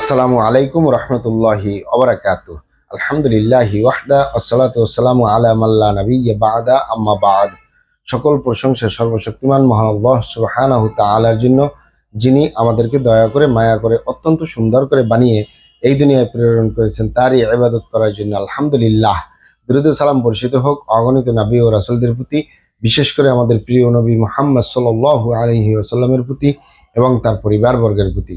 আসসালামু আলাইকুম রহমতুল্লাহি অবরাকাত আলহামদুলিল্লাহি ওয়াহদা আসসালাতু আসসালামু আলা মাল্লা নবিয়্যা বাদা, আম্মা বাদ। সকল প্রশংসা সর্বশক্তিমান মহান আল্লাহ সুবহানাহু জন্য, যিনি আমাদেরকে দয়া করে, মায়া করে, অত্যন্ত সুন্দর করে বানিয়ে এই দুনিয়ায় প্রেরণ করেছেন, তারই ইবাদত করার জন্য আলহামদুলিল্লাহ। দ্রুত সালাম বর্ষিত হোক, অগণিত নবী ও রাসূলদের প্রতি, বিশেষ করে আমাদের প্রিয় নবী মুহাম্মদ সাল্লাল্লাহু আলাইহি ওয়াসাল্লামের প্রতি এবং তার পরিবারবর্গের প্রতি।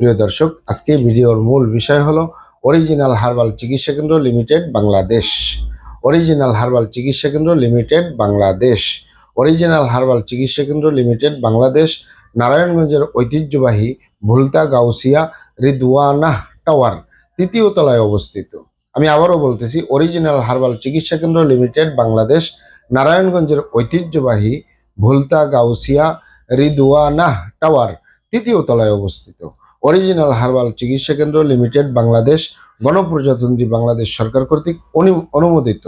প্রিয় দর্শক, আজকে ভিডিওর মূল বিষয় হলো অরিজিনাল হার্বাল চিকিৎসা কেন্দ্র লিমিটেড বাংলাদেশ অরিজিনাল হার্বাল চিকিৎসা কেন্দ্র লিমিটেড বাংলাদেশ অরিজিনাল হার্বাল চিকিৎসা কেন্দ্র লিমিটেড বাংলাদেশ নারায়ণগঞ্জের ঐতিহ্যবাহী ভুলতা গাউসিয়া রিদওয়ানাহ টাওয়ার তৃতীয় তলায় অবস্থিত। আমি আবারও বলতেছি অরিজিনাল হার্বাল চিকিৎসা কেন্দ্র লিমিটেড বাংলাদেশ নারায়ণগঞ্জের ঐতিহ্যবাহী ভুলতা গাউসিয়া রিদওয়ানাহ টাওয়ার তৃতীয় তলায় অবস্থিত। অরিজিনাল হার্বাল চিকিৎসা কেন্দ্র লিমিটেড বাংলাদেশ গণপ্রজাতন্ত্রী বাংলাদেশ সরকার কর্তৃক অনু- অনুমোদিত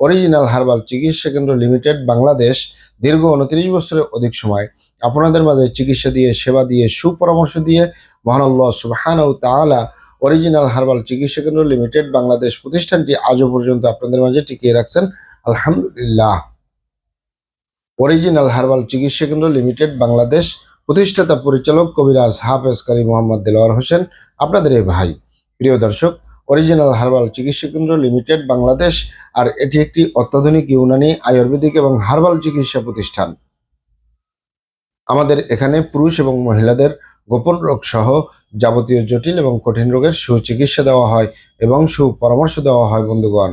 অরিজিনাল হার্বাল চিকিৎসা কেন্দ্র লিমিটেড বাংলাদেশ দীর্ঘ উনত্রিশ বছরের অধিক সময় আপনাদের মাঝে চিকিৎসা দিয়ে সেবা দিয়ে সুপরামর্শ দিয়ে মহানাল্লাহ সুবাহান ও তাআলা অরিজিনাল হার্বাল চিকিৎসা কেন্দ্র লিমিটেড বাংলাদেশ প্রতিষ্ঠানটি আজও পর্যন্ত আপনাদের মাঝে টিকিয়ে রাখছেন আলহামদুলিল্লাহ অরিজিনাল হার্বাল চিকিৎসা কেন্দ্র লিমিটেড বাংলাদেশ প্রতিষ্ঠাতা পরিচালক কবিরাজ হাফেজ কারি মোহাম্মদ দেলোয়ার হোসেন, আপনাদের এই ভাই। প্রিয় দর্শক অরিজিনাল হার্বাল চিকিৎসা কেন্দ্র লিমিটেড বাংলাদেশ, আর এটি একটি অত্যাধুনিক ইউনানি আয়ুর্বেদিক এবং হার্বাল চিকিৎসা প্রতিষ্ঠান। আমাদের এখানে পুরুষ এবং মহিলাদের গোপন রোগ সহ যাবতীয় জটিল এবং কঠিন রোগের সুচিকিৎসা দেওয়া হয় এবং সুপরামর্শ দেওয়া হয় বন্ধুগণ।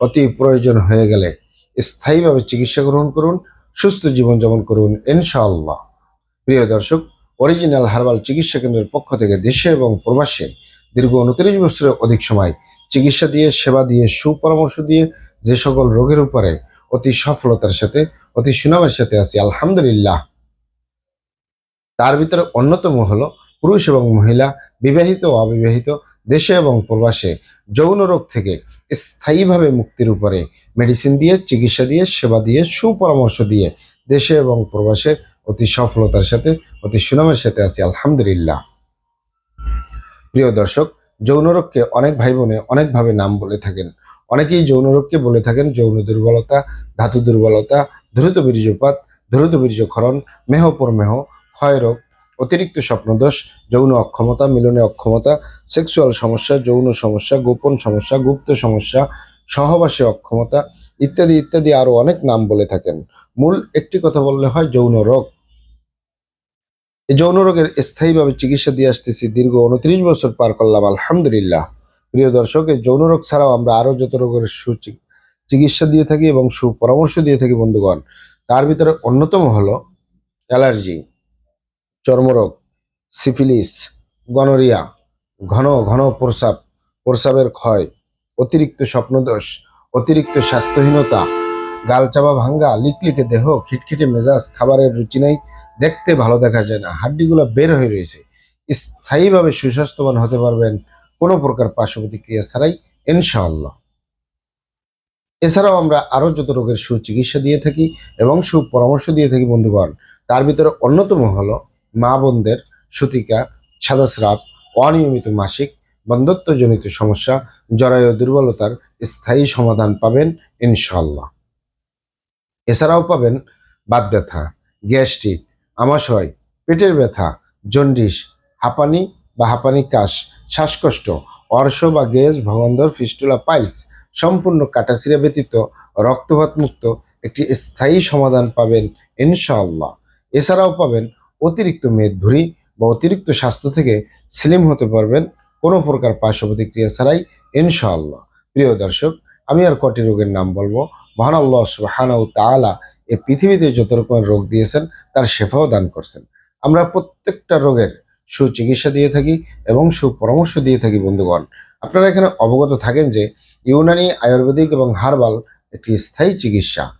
অতি প্রয়োজন হয়ে গেলে স্থায়ীভাবে চিকিৎসা গ্রহণ করুন, সুস্থ জীবনযাপন করুন, ইনশাআল্লাহ। প্রিয় দর্শক অরিজিনাল হার্বাল চিকিৎসা কেন্দ্রের পক্ষ থেকে দেশে এবং প্রবাসে দীর্ঘ উনত্রিশ বছরের অধিক সময় চিকিৎসা দিয়ে, সেবা দিয়ে, সুপরামর্শ দিয়ে যে সকল রোগের উপরে অতি সফলতার সাথে, অতি সুনামের সাথে আছি, আলহামদুলিল্লাহ। তার ভিতরে অন্যতম হলো পুরুষ এবং মহিলা, বিবাহিত ও অবিবাহিত দেশে এবং প্রবাসে যৌন রোগ থেকে স্থায়ীভাবে মুক্তির উপরে মেডিসিন দিয়ে, চিকিৎসা দিয়ে, সেবা দিয়ে, সুপরামর্শ দিয়ে দেশে এবং প্রবাসে অতি সফলতার সাথে, অতি সুনামের সাথে আছি, আলহামদুলিল্লাহ। প্রিয় দর্শক, যৌন রোগকে অনেক ভাই বোনে অনেকভাবে নাম বলে থাকেন। অনেকেই যৌন রোগকে বলে থাকেন, যৌন দুর্বলতা, ধাতু দুর্বলতা, দ্রুত বীর্যপাত, দ্রুত বীর্যক্ষরণ, মেহ প্রমেহ ক্ষয়রোগ অতিরিক্ত স্বপ্নদোষ, যৌন অক্ষমতা, মিলনে অক্ষমতা, সেক্সুয়াল সমস্যা, যৌন সমস্যা, গোপন সমস্যা, গুপ্ত সমস্যা, সহবাসে অক্ষমতা ইত্যাদি ইত্যাদি আরও অনেক নাম বলে থাকেন। মূল একটি কথা বললে হয় যৌন রোগ। এই যৌন রোগের স্থায়ীভাবে চিকিৎসা দিয়ে আসতেছি দীর্ঘ উনত্রিশ বছর পার করলাম, আলহামদুলিল্লাহ। প্রিয় দর্শক, এই যৌন রোগ ছাড়াও আমরা আরও যত রোগের সুচি চিকিৎসা দিয়ে থাকি এবং সুপরামর্শ দিয়ে থাকি, বন্ধুগণ, তার ভিতরে অন্যতম হলো অ্যালার্জি। চর্মরোগ, সিফিলিস, গনোরিয়া, ঘন ঘন প্রস্রাব প্রস্রাবের ক্ষয়, অতিরিক্ত স্বপ্নদোষ, অতিরিক্ত স্বাস্থ্যহীনতা গালচাপা ভাঙ্গা, লিকলিকে দেহ, খিটখিটে মেজাজ, খাবারের রুচি নাই, দেখতে ভালো দেখা যায় না, হাড্ডিগুলো বের হয়ে রয়েছে। স্থায়ীভাবে সুস্বাস্থ্যবান হতে পারবেন কোনো প্রকার পার্শ্ব প্রতিক্রিয়া ছাড়াই, ইনশাআল্লাহ। এছাড়াও আমরা আরও যত রোগের সুচিকিৎসা দিয়ে থাকি এবং সুপরামর্শ দিয়ে থাকি, বন্ধুগণ, তার ভিতরে অন্যতম হলো মা বোনদের সুতিকা সাদাস্রাব অনিয়মিত মাসিক বন্ধত্বজনিত সমস্যা, জরায়ু দুর্বলতার স্থায়ী সমাধান পাবেন ইনশাল্লাহ এছাড়াও পাবেন বাত ব্যথা, গ্যাস্ট্রিক, আমাশয়, পেটের ব্যথা, জন্ডিস, হাঁপানি বা হাঁপানি কাশ, শ্বাসকষ্ট, অর্শ বা গ্যাস ভগন্দর ফিস্টুলা, পাইলস সম্পূর্ণ কাটাছিরা ব্যতীত রক্তপাত মুক্ত একটি স্থায়ী সমাধান পাবেন ইনশাআল্লাহ। এছাড়াও পাবেন অতিরিক্ত মেদভুরি বা অতিরিক্ত স্বাস্থ্য থেকে স্লিম হতে পারবেন কোনো প্রকার পার্শ্ব প্রতিক্রিয়া ছাড়াই, ইনশাআল্লাহ। প্রিয় দর্শক, আমি আর কটি রোগের নাম বলব। মহান আল্লাহ সুবহানাহু তাআলা এই পৃথিবীতে যত রকমের রোগ দিয়েছেন, তার শেফাও দান করছেন। আমরা প্রত্যেকটা রোগের সুচিকিৎসা দিয়ে থাকি এবং সুপরামর্শ দিয়ে থাকি, বন্ধুগণ। আপনারা এখানে অবগত থাকেন যে ইউনানি আয়ুর্বেদিক এবং হার্বাল একটি স্থায়ী চিকিৎসা।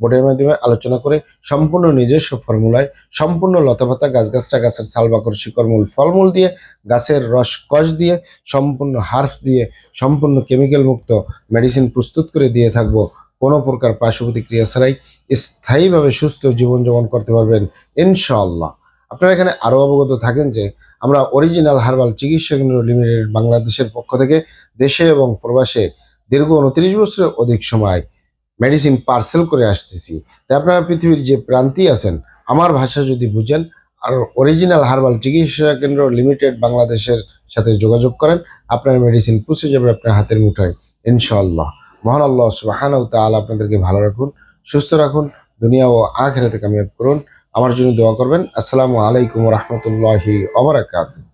বোর্ডের মাধ্যমে আলোচনা করে সম্পূর্ণ নিজস্ব ফর্মুলায় সম্পূর্ণ লতাপাতা গাছগাছটা গাছের সালবাকর শিকড়মূল ফলমূল দিয়ে, গাছের রস কষ দিয়ে, সম্পূর্ণ হার্ফ দিয়ে, সম্পূর্ণ কেমিক্যাল মুক্ত মেডিসিন প্রস্তুত করে দিয়ে থাকব। কোনো প্রকার পার্শ্ব প্রতিক্রিয়া ছাড়াই স্থায়ীভাবে সুস্থ জীবনযাপন করতে পারবেন ইনশাআল্লাহ। আপনারা এখানে আরও অবগত থাকেন যে আমরা অরিজিনাল হার্বাল চিকিৎসা কেন্দ্র লিমিটেড বাংলাদেশের পক্ষ থেকে দেশে এবং প্রবাসে দীর্ঘ উনত্রিশ বছরের অধিক সময় মেডিসিন পার্সেল করে আসতেছি। তাই আপনারা পৃথিবীর যে প্রান্তি আছেন, আমার ভাষা যদি বুঝেন, আর অরিজিনাল হার্বাল চিকিৎসা কেন্দ্র লিমিটেড বাংলাদেশের সাথে যোগাযোগ করেন, আপনার মেডিসিন পৌঁছে যাবে আপনার হাতের মুঠোয়, ইনশাআল্লাহ। মহান আল্লাহ সুবাহানাউ তাআলা আপনাদেরকে ভালো রাখুন, সুস্থ রাখুন, দুনিয়া ও আখেরাতে কামিয়াব করুন। আমার জন্য দোয়া করবেন। আসসালামু আলাইকুম রহমতুল্লাহি অবরাকাতুহ